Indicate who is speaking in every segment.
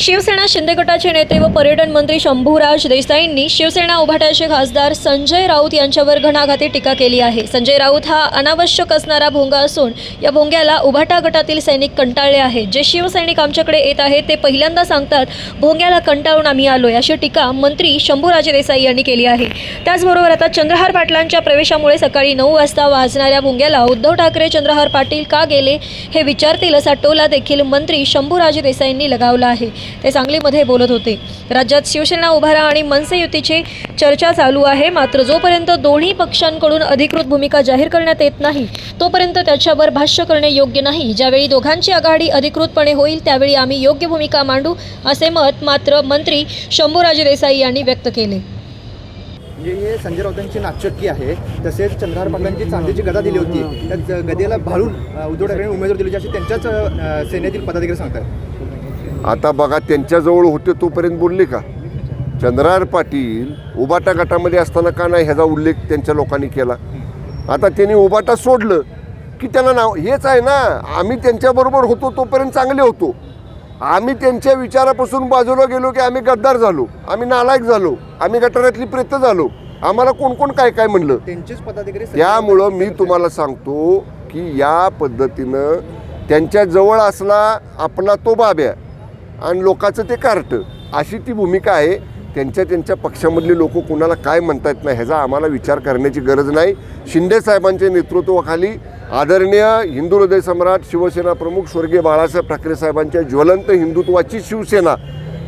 Speaker 1: शिवसेना शिंदे गटाचे नेते व पर्यटन मंत्री शंभूराज देसाईंनी शिवसेना उभाट्याचे खासदार संजय राऊत यांच्यावर घणाघाती टीका केली आहे. संजय राऊत हा अनावश्यक असणारा भोंगा असून या भोंग्याला उभाटा गटातील सैनिक कंटाळले आहेत. जे शिवसैनिक आमच्याकडे येत आहेत ते पहिल्यांदा सांगतात भोंग्याला कंटाळून आम्ही आलोय अशी टीका मंत्री शंभूराजे देसाई यांनी केली आहे. त्याचबरोबर आता चंद्रहार पाटलांच्या प्रवेशामुळे सकाळी नऊ वाजता वाजणाऱ्या भोंग्याला उद्धव ठाकरे चंद्रहार पाटील का गेले हे विचारतील असा टोला देखील मंत्री शंभूराजे देसाईंनी लगावला आहे. ते सांगलीमध्ये बोलत होते. राज्यात शिवसेना उभारा आणि मनसे युतीची चर्चा चालू आहे. मात्र जोपर्यंत दोन्ही पक्षांकडून अधिकृत भूमिका जाहीर करण्यात येत नाही तोपर्यंत त्याच्यावर भाष्य करणे योग्य नाही. ज्यावेळी दोघांची आघाडी अधिकृतपणे होईल त्यावेळी आम्ही योग्य भूमिका मांडू असे मत मात्र मंत्री शंभूराजे देसाई यांनी व्यक्त केले.
Speaker 2: म्हणजे हे संजय राऊतांची नाचक्की आहे. तसेच चंद्रहार पाटलांची चांदीची गदा दिली होती. त्या गदेला भाळून उद्धव ठाकरेंनी उमेदवार दिली अशी त्यांच्याच सेनेतील पदाधिकारी सांगतात
Speaker 3: आता बघा त्यांच्याजवळ होते तोपर्यंत बोलले का? चंद्रहार पाटील उबाटा गटामध्ये असताना का नाही ह्याचा उल्लेख त्यांच्या लोकांनी केला? आता त्यांनी उबाटा सोडलं की त्यांना नाव हेच आहे ना आम्ही त्यांच्याबरोबर होतो तोपर्यंत चांगले होतो. आम्ही त्यांच्या विचारापासून बाजूला गेलो की आम्ही गद्दार झालो आम्ही नालायक झालो आम्ही गटारातली प्रेत झालो. आम्हाला कोण कोण काय काय म्हणलं?
Speaker 2: त्यांचेच पदाधिकारी
Speaker 3: त्यामुळं मी तुम्हाला सांगतो की या पद्धतीनं त्यांच्या जवळ असला आपला तो बाब्या आणि लोकाचं ते कार्ट. अशी ती भूमिका आहे. त्यांच्या त्यांच्या पक्षामधले लोक कुणाला काय म्हणता येत नाही ह्याचा आम्हाला विचार करण्याची गरज नाही. शिंदे साहेबांच्या नेतृत्वाखाली आदरणीय हिंदू हृदय सम्राट शिवसेना प्रमुख स्वर्गीय बाळासाहेब ठाकरे साहेबांच्या ज्वलंत हिंदुत्वाची शिवसेना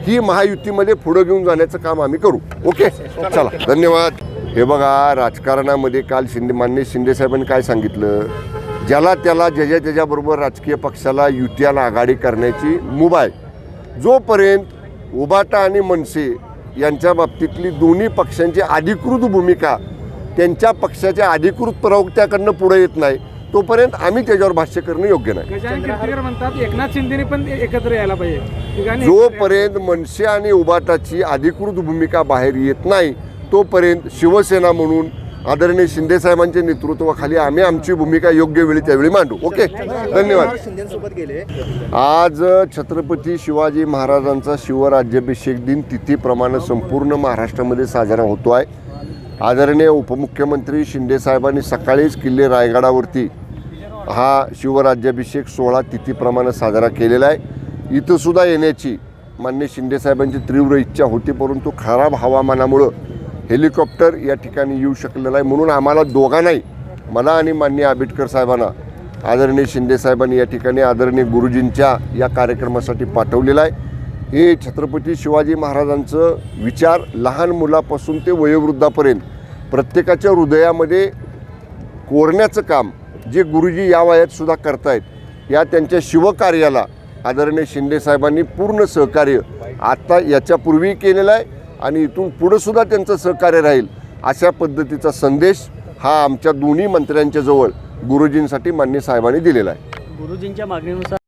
Speaker 3: ही महायुतीमध्ये पुढं घेऊन जाण्याचं काम आम्ही करू. ओके? चला धन्यवाद. हे बघा राजकारणामध्ये काल शिंदे मान्य शिंदे साहेबांनी काय सांगितलं? ज्याला त्याला ज्याच्या त्याच्याबरोबर राजकीय पक्षाला युत्याला आघाडी करण्याची मुभा आहे. जोपर्यंत उबाटा आणि मनसे यांच्या बाबतीतली दोन्ही पक्षांची अधिकृत भूमिका त्यांच्या पक्षाच्या अधिकृत प्रवक्त्याकडनं पुढे येत नाही तोपर्यंत आम्ही त्याच्यावर भाष्य करणं योग्य नाही.
Speaker 4: म्हणतात एकनाथ शिंदेने पण एकत्र यायला पाहिजे.
Speaker 3: जोपर्यंत मनसे आणि उबाटाची अधिकृत भूमिका बाहेर येत नाही तोपर्यंत शिवसेना म्हणून आदरणीय शिंदे साहेबांच्या नेतृत्वाखाली आम्ही आमची भूमिका योग्य वेळी त्यावेळी मांडू. ओके? धन्यवाद. आज छत्रपती शिवाजी महाराजांचा शिवराज्याभिषेक दिन तिथीप्रमाणे संपूर्ण महाराष्ट्रामध्ये साजरा होतो आहे. आदरणीय उपमुख्यमंत्री शिंदे साहेबांनी सकाळीच किल्ले रायगडावरती हा शिवराज्याभिषेक सोहळा तिथीप्रमाणे साजरा केलेला आहे. इथं सुद्धा येण्याची मान्य शिंदे साहेबांची तीव्र इच्छा होती परंतु खराब हवामानामुळं हेलिकॉप्टर या ठिकाणी येऊ शकलेलं आहे म्हणून आम्हाला दोघांनाही मला आणि मान्य आंबेडकर साहेबांना आदरणीय शिंदे साहेबांनी या ठिकाणी आदरणीय गुरुजींच्या या कार्यक्रमासाठी पाठवलेलं आहे. हे छत्रपती शिवाजी महाराजांचं विचार लहान मुलापासून ते वयोवृद्धापर्यंत प्रत्येकाच्या हृदयामध्ये कोरण्याचं काम जे गुरुजी या वयातसुद्धा करतायत या त्यांच्या शिवकार्याला आदरणीय शिंदे साहेबांनी पूर्ण सहकार्य आत्ता याच्यापूर्वी केलेलं आहे. आणि इथून पुढं सुद्धा त्यांचं सहकार्य राहील अशा पद्धतीचा संदेश हा आमच्या दोन्ही मंत्र्यांच्या जवळ गुरुजींसाठी मान्य साहेबांनी दिलेला आहे.
Speaker 5: गुरुजींच्या मागणीनुसार